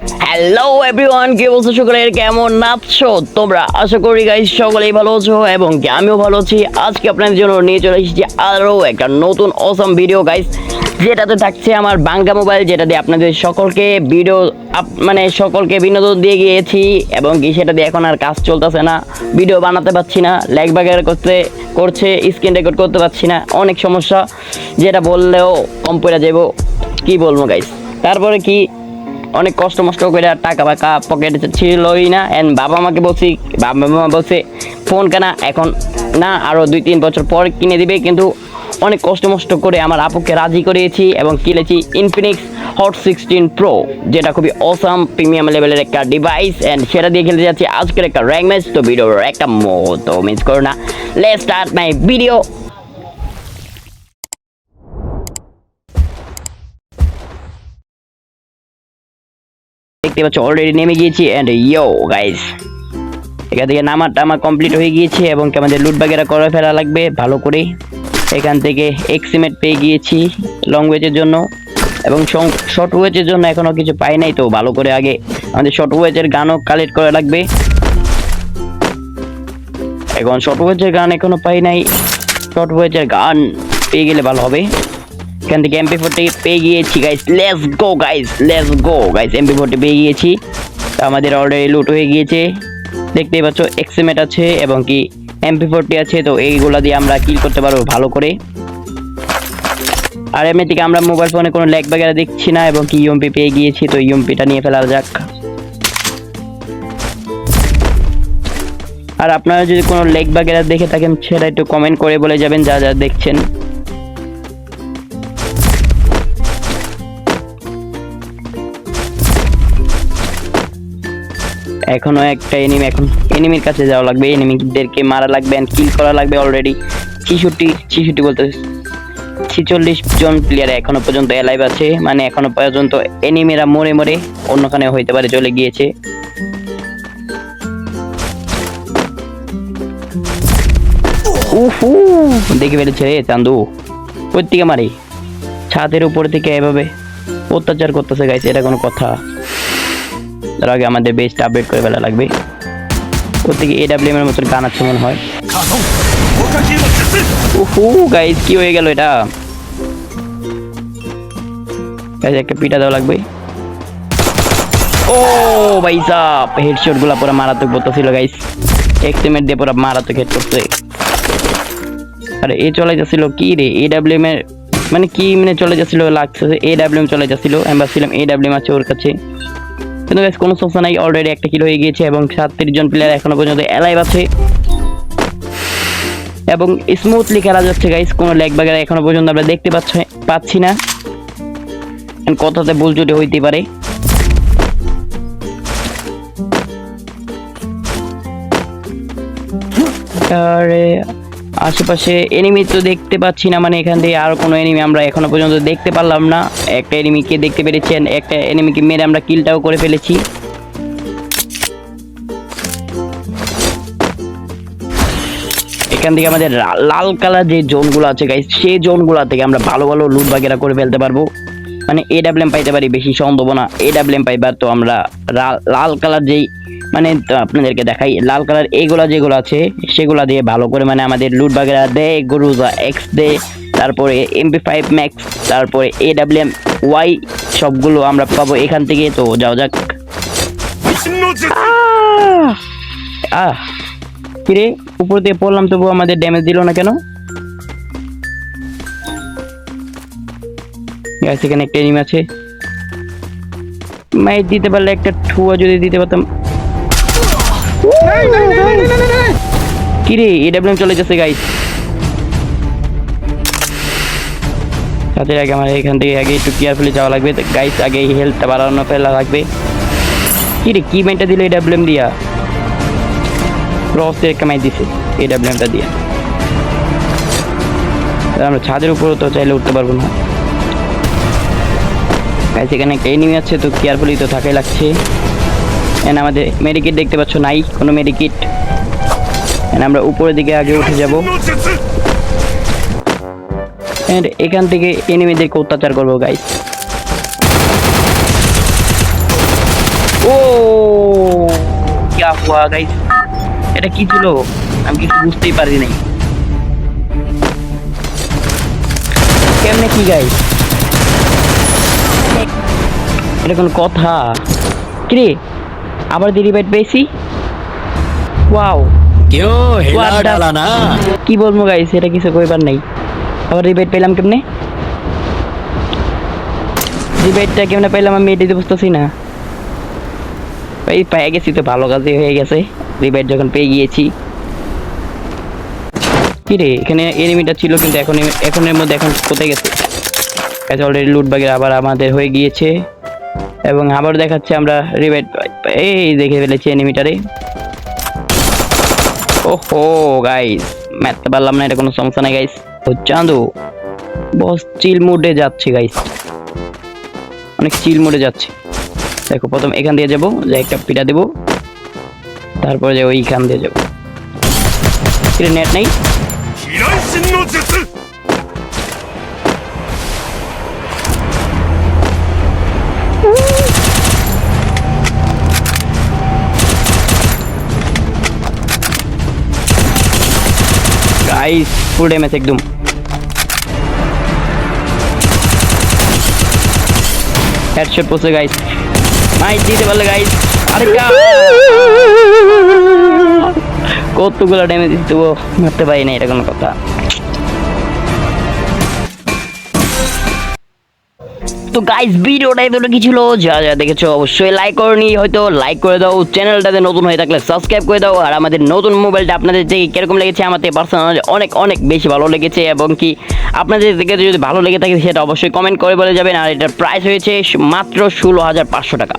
Hello everyone কি বলছো সকলের? কেমন নাচছো তোমরা? আশা করি গাইস সকলেই ভালো আছো এবং আমিও ভালো আছি। আজকে আপনাদের জন্য নিয়ে চলে এসেছি আরও একটা নতুন অসম ভিডিও গাইস যেটাতে থাকছে আমার বাঙ্গা মোবাইল যেটা দিয়ে আপনাদের সকলকে ভিডিও মানে সকলকে বিনোদন দিয়ে গিয়েছি এবং কি সেটা দিয়ে এখন আর কাজ চলতেছে না। ভিডিও বানাতে পারছি না ল্যাগ বাগের করতে, করছে স্ক্রিন রেকর্ড করতে পারছি না। অনেক সমস্যা, যেটা বললেও কম পড়ে যাব কি বলব গাইস তারপরে কি অনেক কষ্ট মষ্ট করে টাকা বাকা পকেটে ছিলই না। অ্যান্ড বাবা মাকে বলছি, বাবা মা বলছে, ফোন কেনা, এখন না আরও দুই তিন বছর পর কিনে দিবে। কিন্তু অনেক কষ্ট মষ্ট করে আমার আপুকে রাজি করিয়েছি এবং কিনেছি ইনফিনিক্স হট সিক্সটিন প্রো যেটা খুবই অসাম প্রিমিয়াম লেভেলের একটা ডিভাইস অ্যান্ড সেটা দিয়ে খেলতে যাচ্ছি আজকের একটা র্যাঙ্ক ম্যাচ তো ভিডিওর একটা মতো মিস করো না। লেট স্টার্ট মাই ভিডিও দেখতে পাচ্ছ অলরেডি নেমে গিয়েছি অ্যান্ড ইয়ো গাইস এখান থেকে নামার টামা কমপ্লিট হয়ে গিয়েছে এবং আমাদের লুট বাগেরা করে ফেলা লাগবে, ভালো করে। এখান থেকে এক্সিমেট পেয়ে গিয়েছি লং ওয়েজের জন্য এবং শর্ট ওয়েজের জন্য এখনও কিছু পাই নাই, তো ভালো করে আগে আমাদের শর্ট ওয়েজের গানও কালেক্ট করা লাগবে। এখন শর্ট ওয়েজের গান এখনও পাই নাই। শর্ট ওয়েজের গান পেয়ে গেলে ভালো হবে। এখান থেকে এমপি ফোরটি পেয়ে গিয়েছি guys let's go guys let's go guys MP forty পেয়ে গিয়েছি। তো আমাদের অলরেডি লুট হয়ে গিয়েছে। দেখতেই পাচ্ছ এক্সিমেট আছে এবং কি এমপি ফোরটি আছে, তো এইগুলা দিয়ে আমরা কিল করতে পারব ভালো করে। আর এমনিতে আমরা মোবাইল ফোনে কোনো ল্যাগ বাগেরা দেখছি না এবং কি ইউএমপি পেয়ে গিয়েছি, তো ইউএমপিটা নিয়ে ফেলা যাক। আর আপনারা যদি কোনো লেগ বাগেরা দেখে থাকেন, সেটা একটু কমেন্ট করে বলে যাবেন, যা যা দেখছেন। এখনও একটা এনিমি এখন এনিমির কাছে যাওয়া লাগবে। এনিমিদেরকে মারা লাগবে এন্ড কিল করা লাগবে অলরেডি ছিষট্টি ছিষট্টি বলতে ছিচল্লিশ জন প্লেয়ার এখনও পর্যন্ত অ্যালাইভ আছে। মানে এখনও পর্যন্ত এনিমিরা মরে মরে অন্যখানে হইতে পারে, চলে গিয়েছে। দেখে ফেলেছে রে চান্দু। ওর থেকে মারি? ছাদের উপর থেকে এভাবে অত্যাচার করতেছে গাইছে এটা কোনো কথা। তার আগে আমাদের বেসটা আপডেট করে ফেলা লাগবে। ওর থেকে এডাব্লিউএম এর মতন গান আছে মনে হয়। উহু গাইস কি হয়ে গেল এটা? একটা পিটা দেওয়া লাগবে। ও, ভাই সাপ হেডশটগুলা পুরো মারাত্মক বলতেছিল গাইস এক্সিমেট দিয়ে পুরো মারাত্মক হেড করছে। আরে, এ চলে যাচ্ছিল কি রে? এডাব্লিউএম এর মানে কি মানে চলে যাচ্ছিল, লাগছে এ এডাব্লিউএম চলে যাচ্ছিল। আমি ভাবছিলাম এডাব্লিউএম আছে ওর কাছে। কিন্তু গাইস কোনো সমস্যা নাই অলরেডি একটা কিল হয়ে গিয়েছে এবং সাতত্রিশ জন প্লেয়ার এখনও পর্যন্ত অ্যালাইভ আছে। এবং স্মুথলি খেলা যাচ্ছে গাইস কোনো ল্যাগ বাগেরা এখনও পর্যন্ত আমরা দেখতে পাচ্ছি পাচ্ছি না। কথাতে ভুল ত্রুটি হইতে পারে। আর আশেপাশে এনিমি তো দেখতে পাচ্ছি না মানে এখান থেকে আর কোনো এনিমি আমরা এখনও পর্যন্ত দেখতে পারলাম না। একটা এনিমিকে দেখতে পেরেছি and একটা এনিমিকে মেরে আমরা কিলটাও করে ফেলেছি। এখান থেকে আমাদের লাল কালার যে জোনগুলো আছে গাইস সেই জোনগুলো থেকে আমরা ভালো ভালো লুট বাগেরা করে ফেলতে পারব। মানে এডাব্লিউএম পাইতে পারি বেশি সম্ভাবনা এডাব্লিউএম পাইবার তো আমরা লাল কালার যেই মানে আপনাদেরকে দেখাই, লাল কালার এইগুলা যেগুলো আছে, সেগুলা দিয়ে ভালো করে মানে আমাদের লুট বাগেরা দেয় গরুজা এক্স দেয়, তারপরে এমপি ফাইভ ম্যাক্স তারপরে এডাব্লিউএম ওয়াই সবগুলো আমরা পাবো এখান থেকে, তো যাও যাক! আহ! কিরে, উপর দিয়ে পড়লাম তবু আমাদের ড্যামেজ দিল না কেন? গাছ এখানে একটা এনিমি আছে। মাইট দিতে পারলে একটা ঠুয়া যদি দিতে পারতাম। কি কিরে এডাব্লিউএম চলে যাচ্ছে গাইস তাদের আগে আমার এখান থেকে আগে একটু কেয়ারফুলি যাওয়া লাগবে। গাইস আগে হেলথটা বাড়ানো ফেলা লাগবে। কি রে, কি মেনটা দিল এডাব্লিউএম দিয়া? ক্রস দিয়ে কামাই দিছে এডাব্লিউএমটা দিয়ে। আমরা ছাদের উপরে তো চাইলে উঠতে পারব না। গাইস এখানে এনিমি আছে, তো কেয়ারফুলি তো থাকাই লাগছে। এন্ড আমাদের মেডিকিট দেখতে পাচ্ছ, নাই, কোনো মেডিকিট এন্ড আমরা উপরের দিকে আগে উঠে যাব। এন্ড এখান থেকে এনিমিদেরকে অত্যাচার করব গাইস হুয়া গাইস এটা কি ছিল? আমি কিছু বুঝতেই পারি নাই কেমনে কি গাইস এটা কোনো কথা। কিরে আবার দেরি বাইট পেয়েছি? ওয়াও। কি বলব কিছু কইবার নাই। আবার রিবেট পেলাম কেমনে? রিবেটটা কেমনে পেলাম আমি বুঝতেছি না। এই পেয়ে গেছি তো ভালো কাজই হয়ে গেছে। রিবেট যখন পেয়ে গিয়েছি। কিরে এখানে এনিমিটা ছিল কিন্তু এখন এখনের মধ্যে এখন কোথায় গেছে? অলরেডি লুট বাগের আবার আমাদের হয়ে গিয়েছে। এবং আবার দেখাচ্ছে আমরা রিবেট এই দেখে ফেলেছি এনিমিটারে ওহো গাইস মারতে পারলাম না, এটা কোনো সমস্যা নাই গাইস ও চাঁদু বস চিল মোডে যাচ্ছে গাইস অনেক চিল মোডে যাচ্ছে। দেখো, প্রথম এখান দিয়ে যাব, যে একটা পিটা দেবো। তারপরে যে ওইখান দিয়ে যাব। নেট নেই? গাইস ফুল ড্যামেজ একদম। হেডশট পড়ছে গাইস মাই দিতে পারলে গাইস আরে কতগুলো ড্যামেজ দিতে মারতে পারি না এটা কোনো কথা। তো গাইস ভিডিওটা এতটা কি ছিল? যা যা দেখেছ অবশ্যই লাইক করনি হয়তো লাইক করে দাও। চ্যানেলটাতে নতুন হয়ে থাকলে সাবস্ক্রাইব করে দাও। আর আমাদের নতুন মোবাইলটা আপনাদের থেকে কীরকম লেগেছে আমাদের পার্সোনাল অনেক অনেক বেশি ভালো লেগেছে এবং কি আপনাদের থেকে যদি ভালো লেগে থাকে, সেটা অবশ্যই কমেন্ট করে বলে যাবেন। আর এটার প্রাইস হয়েছে মাত্র ষোলো হাজার পাঁচশো টাকা।